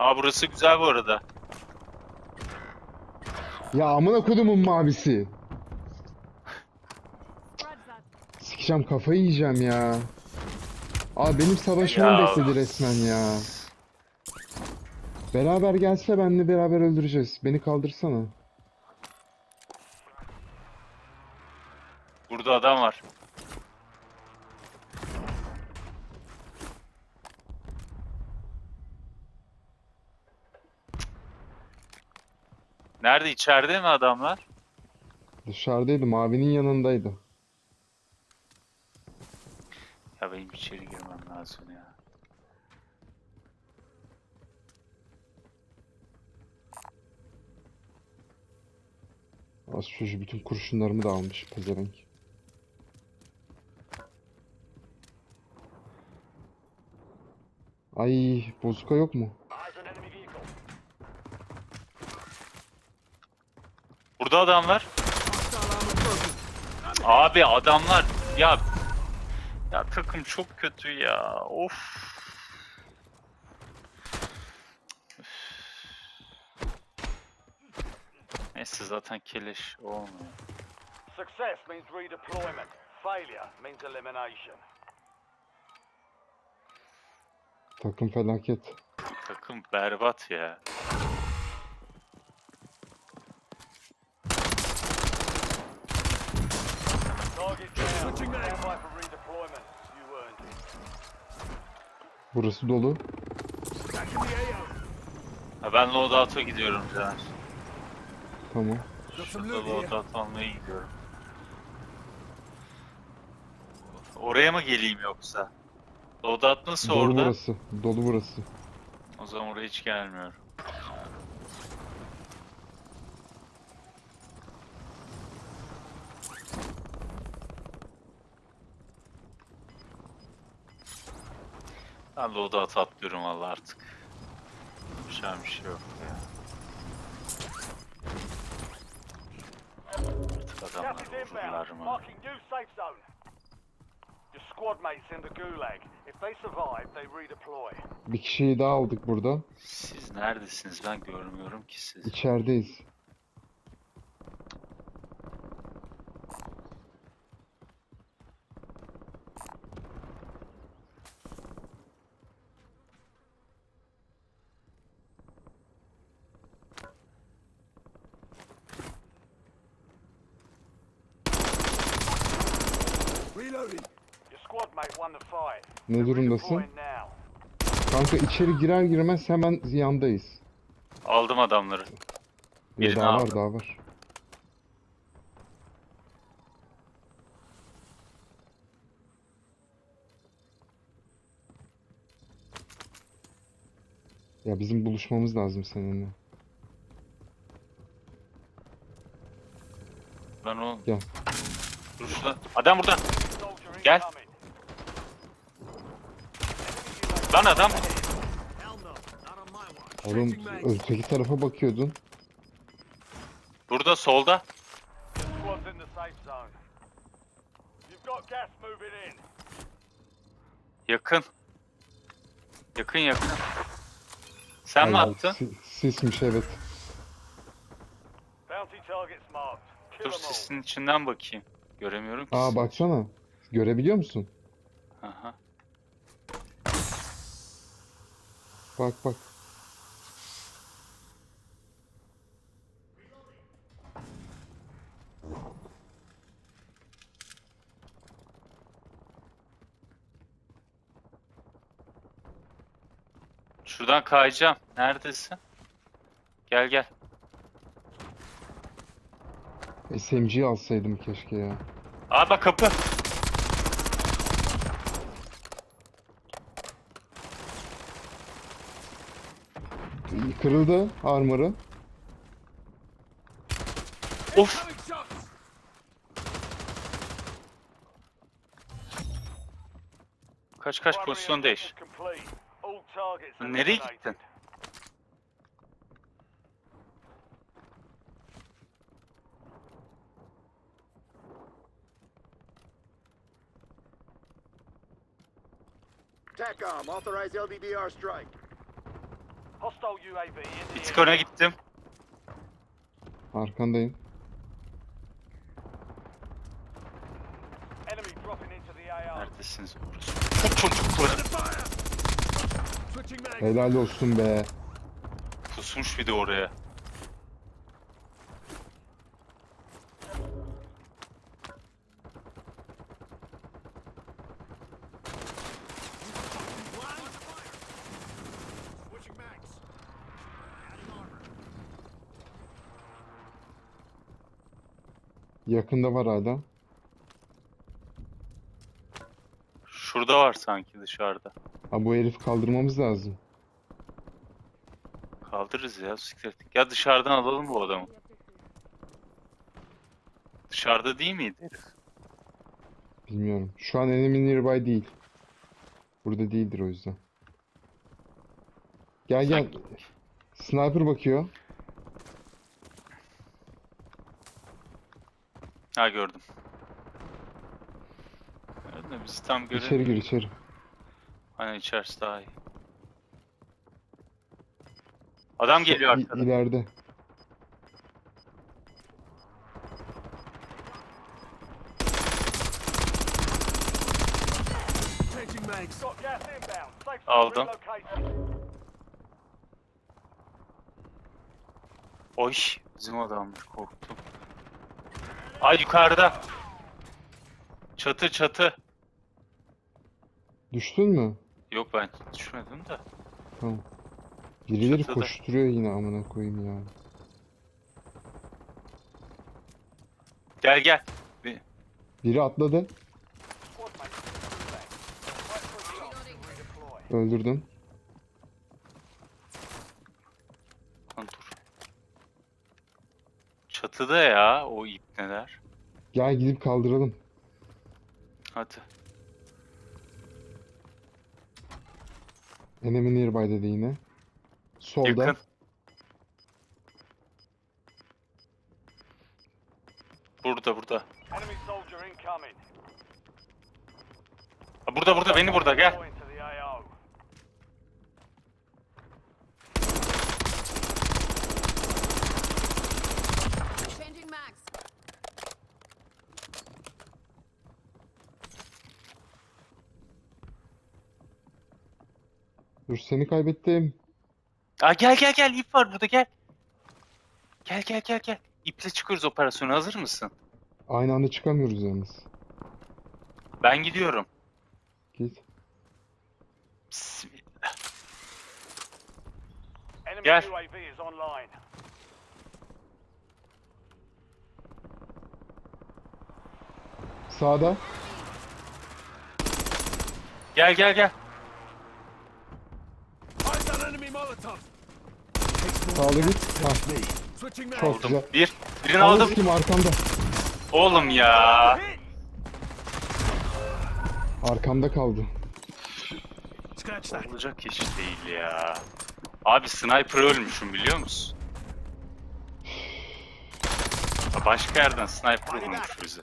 Aa burası güzel bu arada. Ya amına kodumun mavisi. Sikeceğim kafayı yiyeceğim ya. Aa benim savaşmamı Ya. bekledi resmen ya. Beraber gelse benle beraber öldüreceğiz. Beni kaldırsana. Burada adam var. Nerede? İçeride mi adamlar? Dışarıdaydı, mavinin yanındaydı. Ya benim içeri girmem lazım ya. Az çocuğu bütün kurşunlarımı da almış pezevenk. Ay, bozuka yok mu? Burada adamlar. Abi adamlar ya ya takım çok kötü ya. Of. Neyse zaten keleş olmuyor. Success means redeployment. Failure means elimination. Takım felaket. Takım berbat ya. Stand by for redeployment. You earned it. Burası dolu. Ha ben loadout'a gidiyorum Caner. Tamam. Şurada loadout almaya gidiyorum. Oraya mı geleyim yoksa? Loadout nasıl Dolu orada? burası. Dolu burası. O zaman oraya hiç gelmiyorum. Ben loadout atlıyorum valla artık. Düşen bir şey yok ya. Artık adamlar vururlar mı? Bir kişiyi daha aldık burada. Siz neredesiniz? Ben görmüyorum ki sizi. İçerideyiz. Ne durumdasın? Kanka içeri girer girmez hemen yandayız. Aldım adamları. Bir Birini daha var aldım. daha var. Ya bizim buluşmamız lazım seninle. Ben o... Gel. Dur şurada. Adam burada. Gel. Lan adam. Oğlum öteki tarafa bakıyordun. Burada solda. Squad's in the safe zone. You've got gas moving in. Yakın. Yakın yakın. Sen mi Ay, attın? si- Sismiş evet. Bounty targets marked. Kill Dur them all. sisin içinden bakayım. Göremiyorum ki. Aa baksana. Görebiliyor musun? Aha. Bak bak. Şuradan kayacağım. Neredesin? Gel gel. SMG'yi alsaydım keşke ya. Aa bak kapı. Kırıldı armor'ı. Of. Kaç kaç pozisyon değiş. targets Nereye gittin? TACOM, authorize LDBR strike. Hostile UAV in the Bir tık öne area. gittim. Arkandayım. Neredesiniz orası? Bu çocukları. Helal olsun be. Pusmuş bir de oraya. Yakında var hala. Şurada var sanki dışarıda. Ha bu herifi kaldırmamız lazım. Kaldırırız ya siktir. Ya dışarıdan alalım bu adamı. Dışarıda değil miydi herif? Bilmiyorum. Şu an enemy nearby değil. Burada değildir o yüzden. Gel gel. Sniper bakıyor. Ha gördüm. Evet de biz tam İçeri gir içeri. Aynen içerisi daha iyi. Adam geliyor İ- arkadan. ileride. Aldım. Oy bizim adammış korktum. Ay yukarıda. Çatı çatı. Düştün mü? Yok ben düşmedim de. Tamam. Birileri Çatıda. koşturuyor yine amına koyayım ya. Gel gel. Biri atladı. Squad mates in the gulag. Fight for a chance to redeploy. Öldürdüm. Lan dur. Çatıda ya o ipneler. Gel gidip kaldıralım. Hadi. Enemy nearby dedi yine. Solda. Yakın. Burada burada. Ha, burada burada beni burada gel. Deploy into the AO. Changing mags. Dur seni kaybettim. Aa, gel gel gel ip var burada gel. Gel gel gel gel. İple çıkıyoruz operasyona hazır mısın? Aynı anda çıkamıyoruz yalnız. Ben gidiyorum. Git. Bismillah. Enemy Gel. UAV is online. Sağda. Gel gel gel. Sağda git. Ha, çok Aldım. güzel. Bir. Birini Aldım. aldım. kim arkamda. Oğlum ya. Arkamda kaldı. Olacak iş değil ya. Abi sniper ölmüşüm biliyor musun? Başka yerden sniper vurmuş bizi.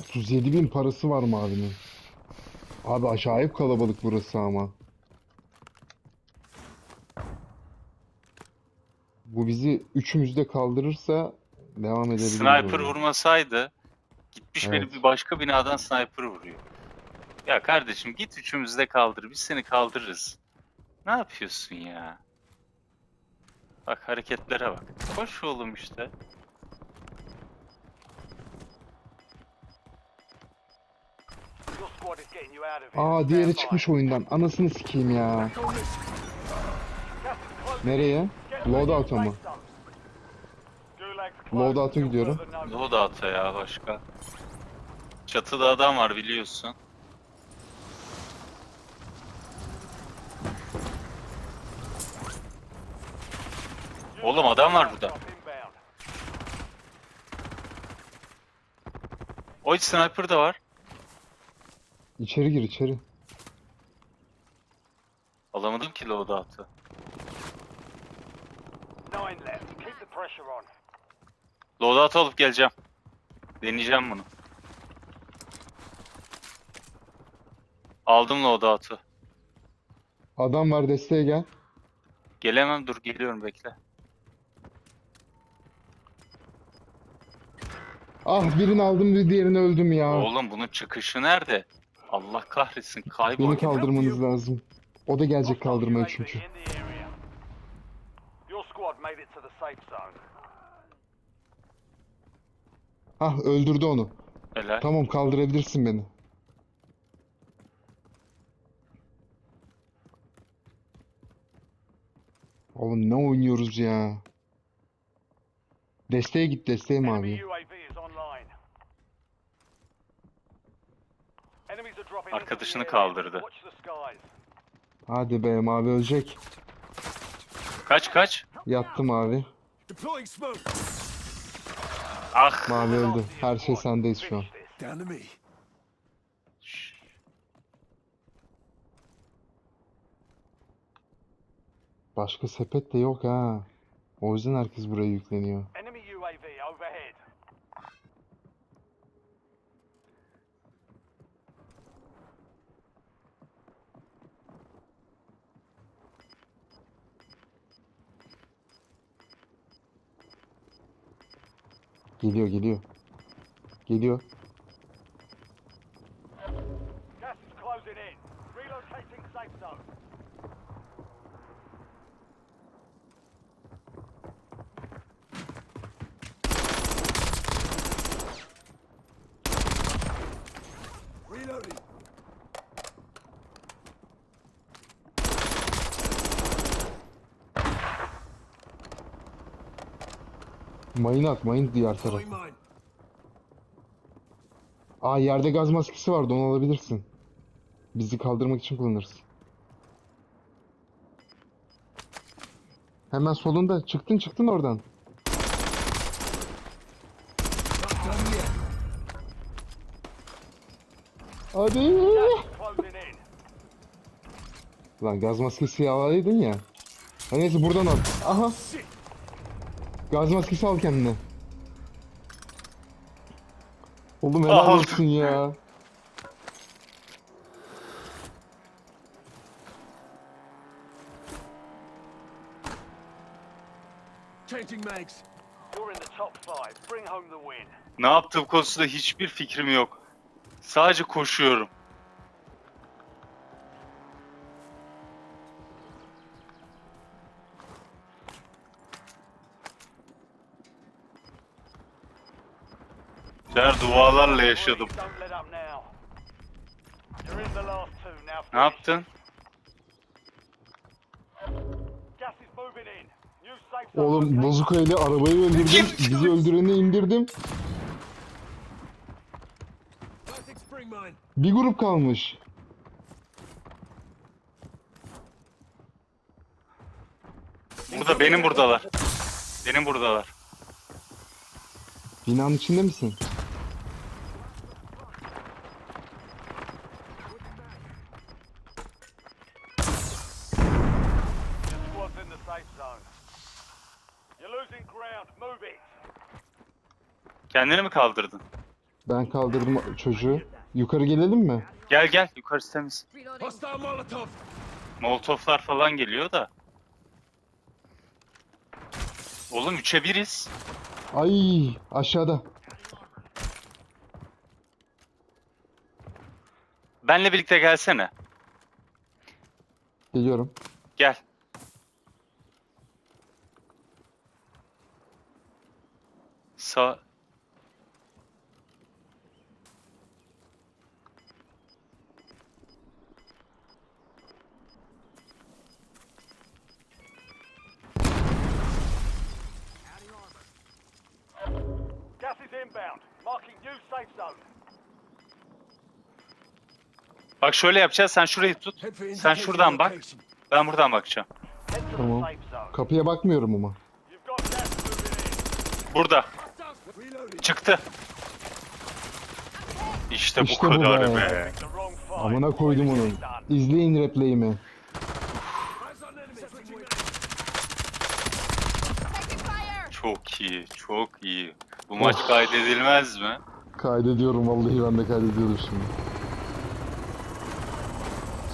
37 bin parası var mavinin. Abi acayip kalabalık burası ama. Bu bizi üçümüz de kaldırırsa devam edebiliriz. Sniper oraya. vurmasaydı gitmiş beni Evet. bir başka binadan sniper vuruyor. Ya kardeşim git üçümüzü de kaldır. Biz seni kaldırırız. Ne yapıyorsun ya? Bak hareketlere bak. Koş oğlum işte. Aa diğeri çıkmış oyundan. Anasını sikeyim ya. Nereye? Loadout'a mı? Loadout'a gidiyorum. ata ya başka. Çatıda adam var biliyorsun. Oğlum adam var burada. Inbound. O sniper da var. İçeri gir içeri. Alamadım ki loadout'ı. Left. Keep the pressure on. Loadout alıp geleceğim. Deneyeceğim bunu. Aldım loadout'u. Adam var desteğe gel. Gelemem dur geliyorum bekle. Ah birini aldım bir diğerini öldüm ya. Oğlum bunun çıkışı nerede? Allah kahretsin kaybol. Beni kaldırmanız lazım. O da gelecek kaldırmaya çünkü. in the area. Your squad made it to the safe zone. Ah öldürdü onu. Helal. Tamam kaldırabilirsin beni. Oğlum ne oynuyoruz ya? Desteğe git desteğe Enemy mavi. UAV is online. Enemies are dropping into the Arkadaşını kaldırdı. Hadi be mavi ölecek. Kaç kaç. Yattı mavi. Deploying smoke. Ah. Mavi öldü. Her şey sendeyiz şu an. Başka sepet de yok ha. O yüzden herkes buraya yükleniyor. Enemy UAV overhead. Geliyor geliyor. Geliyor. Gas is closing in. Relocating safe zone. Reloading. Mayın at mayın diğer taraf. Aa yerde gaz maskesi vardı onu alabilirsin. Bizi kaldırmak için kullanırız. Hemen solunda. Çıktın çıktın oradan. Hadi. Lan gaz maskesi alaydın ya. Neyse buradan al. Aha. Gaz maskesi al kendine. Oğlum helal Aldım. olsun ya. Changing mags. You're in the top five. Bring home the win. Ne yaptığım konusunda hiçbir fikrim yok. Sadece koşuyorum. Ben dualarla yaşadım. Don't let up now. You're in the last two now. Ne yaptın? Oğlum bozuka ile arabayı öldürdüm. Bizi öldüreni indirdim. Bir grup kalmış. Burada benim buradalar. Benim buradalar. Binanın içinde misin? Kendini mi kaldırdın? Ben kaldırdım çocuğu. Yukarı gelelim mi? Gel gel yukarısı temiz. Molotoflar falan geliyor da. Oğlum 3'e biriz. Ay aşağıda. Benle birlikte gelsene. Geliyorum. Gel. Sağ... Gas is inbound. Marking new safe zone. Bak şöyle yapacağız. Sen şurayı tut. Sen şuradan bak. Ben buradan bakacağım. Head to Tamam. the safe zone. Kapıya bakmıyorum ama. You've got gas moving in. Burada. Çıktı. İşte bu İşte bu kadar be. Amına koydum onu. İzleyin replay'imi. Çok iyi. Çok iyi. Bu maç kaydedilmez mi? Kaydediyorum vallahi ben de kaydediyorum şimdi.